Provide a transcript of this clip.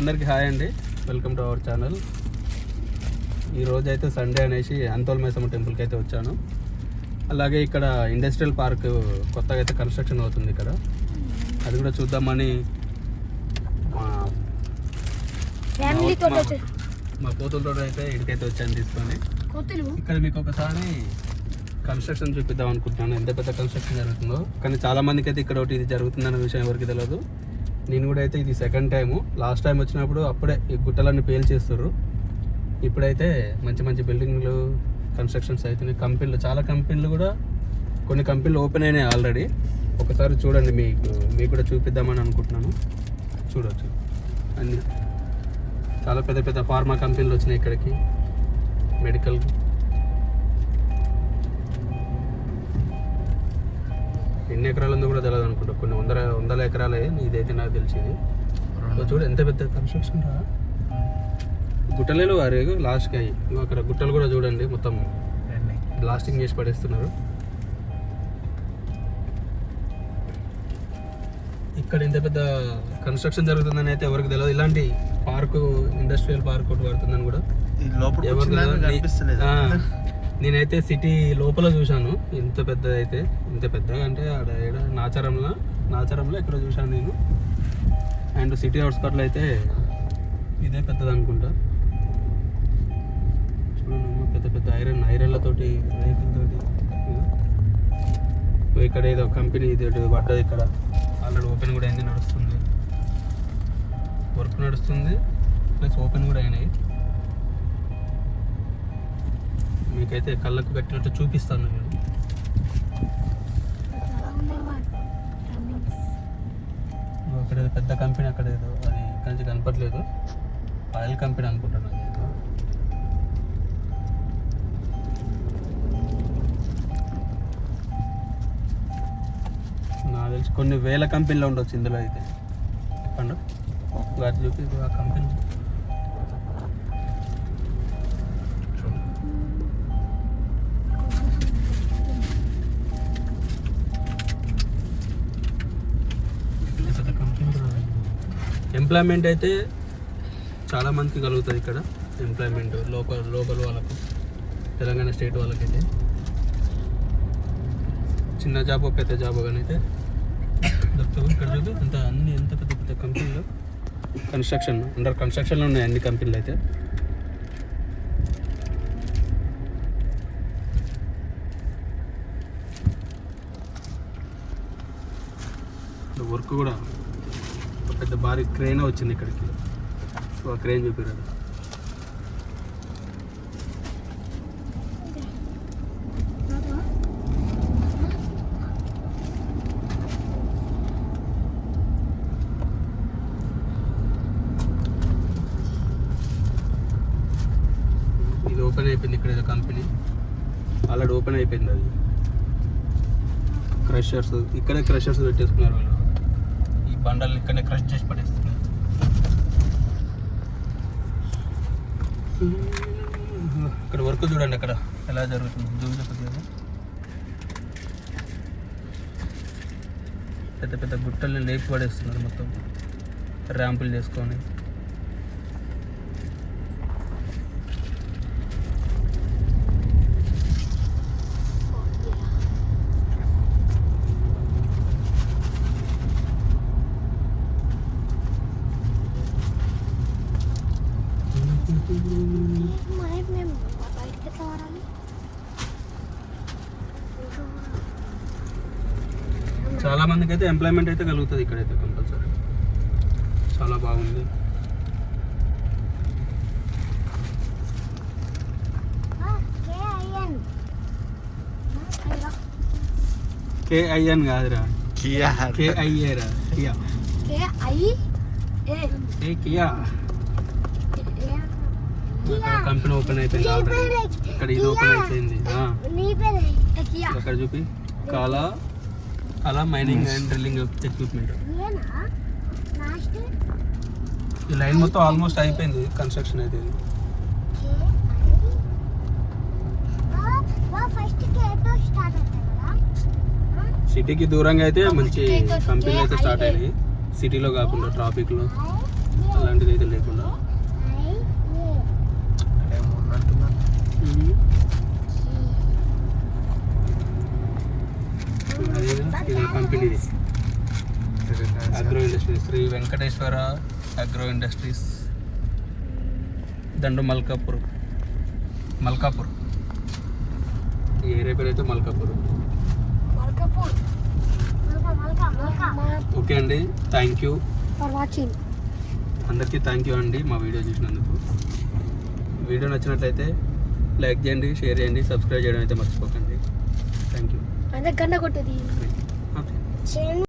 అందరికీ హాయ్ అండి. Welcome to our channel. ఈరోజు అయితే సండే అనేసి అంతోల్ మైసమ్మ టెంపుల్కి అయితే వచ్చాను. అలాగే ఇక్కడ ఇండస్ట్రియల్ పార్క్ కొత్తగా అయితే కన్స్ట్రక్షన్ అవుతుంది ఇక్కడ. అది కూడా చూద్దామని మా పోతులతో అయితే ఇక్కడికైతే వచ్చాను తీసుకొని. ఇక్కడ మీకు ఒకసారి కన్స్ట్రక్షన్ చూపిద్దాం అనుకుంటున్నాను. ఎంత పెద్ద కన్స్ట్రక్షన్ జరుగుతుందో. కానీ చాలా మందికి అయితే ఇక్కడ ఒకటి ఇది జరుగుతుందన్న విషయం ఎవరికి తెలియదు నేను కూడా అయితే ఇది సెకండ్ టైము లాస్ట్ టైం వచ్చినప్పుడు అప్పుడే ఈ గుట్టలన్నీ పేల్ చేస్తారు ఇప్పుడైతే మంచి మంచి బిల్డింగ్లు కన్స్ట్రక్షన్స్ అవుతున్నాయి కంపెనీలు చాలా కంపెనీలు కూడా కొన్ని కంపెనీలు ఓపెన్ అయినాయి ఆల్రెడీ ఒకసారి చూడండి మీకు మీకు కూడా చూపిద్దామని అనుకుంటున్నాను. చూడవచ్చు అన్ని చాలా పెద్ద పెద్ద ఫార్మా కంపెనీలు వచ్చినాయి ఇక్కడికి. మెడికల్ ఎన్ని ఎకరాలు ఉందో కూడా తెలియదు అనుకుంటా. కొన్ని వందల వందల ఎకరాలే ఇదైతే నాకు తెలిసింది. చూడు ఎంత పెద్ద కన్స్ట్రక్షన్ రా? గుట్టలేలు వారు లాస్ట్కి అయ్యి. అక్కడ గుట్టలు కూడా చూడండి మొత్తం బ్లాస్టింగ్ చేసి పడేస్తున్నారు. ఇక్కడ ఇంత పెద్ద కన్స్ట్రక్షన్ జరుగుతుందని అయితే ఎవరికి తెలియదు ఇలాంటి పార్కు ఇండస్ట్రియల్ పార్క్ ఒకటి పడుతుందని కూడా నేనైతే సిటీ లోపల చూశాను. ఇంత పెద్ద అయితే ఇంత పెద్దగా అంటే ఆడ ఈడ నాచారంలో నాచారంలో ఇక్కడ చూశాను నేను. అండ్ సిటీ అవుట్స్కట్లో అయితే ఇదే పెద్దది అనుకుంటా చూడండి పెద్ద పెద్ద ఐరన్ ఐరన్లతోటి రేకులతోటి ఇక్కడ ఏదో కంపెనీ ఇది ఒకటి పడ్డది ఇక్కడ. ఆల్రెడీ ఓపెన్ కూడా అయింది నడుస్తుంది. వర్క్ నడుస్తుంది. ప్లస్ ఓపెన్ కూడా అయినాయి. మీకైతే కళ్ళకు కట్టినట్టు చూపిస్తాను నేను. అక్కడ పెద్ద కంపెనీ అక్కడ ఏదో అది ఇక్కడ నుంచి కనపట్లేదు ఆయిల్ కంపెనీ అనుకుంటున్నాను నాకు తెలిసి కొన్ని వేల కంపెనీలు ఉండొచ్చు ఇందులో అయితే. చెప్పండి. వాటి చూపి ఆ కంపెనీ. ఎంప్లాయ్మెంట్ అయితే చాలా మందికి కలుగుతుంది ఇక్కడ. ఎంప్లాయ్మెంట్ లోకల్ లోకల్ వాళ్ళకు తెలంగాణ స్టేట్ వాళ్ళకైతే. చిన్న జాబ్ పెద్ద జాబ్ కానీ అయితే దొరుకుతావు ఇక్కడ చూడు అంత అన్ని ఎంత పెద్ద పెద్ద కంపెనీలు. కన్స్ట్రక్షన్ అండర్ కన్స్ట్రక్షన్లో ఉన్నాయి అన్ని కంపెనీలు అయితే. వర్క్ కూడా పెద్ద భారీ క్రేన్ వచ్చింది ఇక్కడికి. సో ఆ క్రేన్ చూపిరాడు ఇది ఓపెన్ అయిపోయింది ఇక్కడ ఏదో కంపెనీ. ఆల్రెడీ ఓపెన్ అయిపోయింది అది. క్రషర్స్ ఇక్కడే క్రషర్స్ పెట్టేసుకున్నారు వాళ్ళు. బండలు బండల్ని క్రష్ చేసి పడేస్తుంది ఇక్కడ వర్క్ చూడండి అక్కడ ఎలా జరుగుతుంది. జూమ్ చెప్పదు కదా? పెద్ద పెద్ద గుట్టల్ని లేపి పడేస్తున్నారు మొత్తం. ర్యాంపులు చేసుకొని. చాలా మందికి అయితే ఎంప్లాయ్మెంట్ అయితే కలుగుతుంది ఇక్కడైతే కంపల్సరీ చాలా బాగుంది. కేఐఎన్ కాదురా. కియా కేఐఏరా కియా ఏ కియా ఇక్కడ కంపెనీ ఓపెన్ అయిపోయింది ఇక్కడ ఇది ఓపెన్ అయిపోయింది. ఆ, నీ పేరే కియా అక్కడ చూపి. కాలా అలా మైనింగ్ అండ్ డ్రిల్లింగ్ ఎక్విప్మెంట్ ఈ లైన్ మొత్తం ఆల్మోస్ట్ అయిపోయింది కన్స్ట్రక్షన్ అయితే. సిటీకి దూరంగా అయితే మంచి కంపెనీలు అయితే స్టార్ట్ అయినాయి. సిటీలో కాకుండా ట్రాఫిక్లో అలాంటిది అయితే లేకుండా. ఇది కంపెనీది agro industries Shri Venkateswara agro industries Dandu Malkapur. Malkapur. ఈ ఏరియా పేరు అయితే మల్కాపూర్. మల్కాపూర్. మల్కా మల్కా మల్కా. ఓకే అండి థ్యాంక్ యూ ఫర్ వాచింగ్ అందరికీ థ్యాంక్ యూ అండి మా వీడియో చూసినందుకు. వీడియో నచ్చినట్లయితే లైక్ చేయండి షేర్ చేయండి సబ్స్క్రైబ్ చేయడం అయితే మర్చిపోకండి. థ్యాంక్ యూ గంట కొట్టేది. ఓకే చేయండి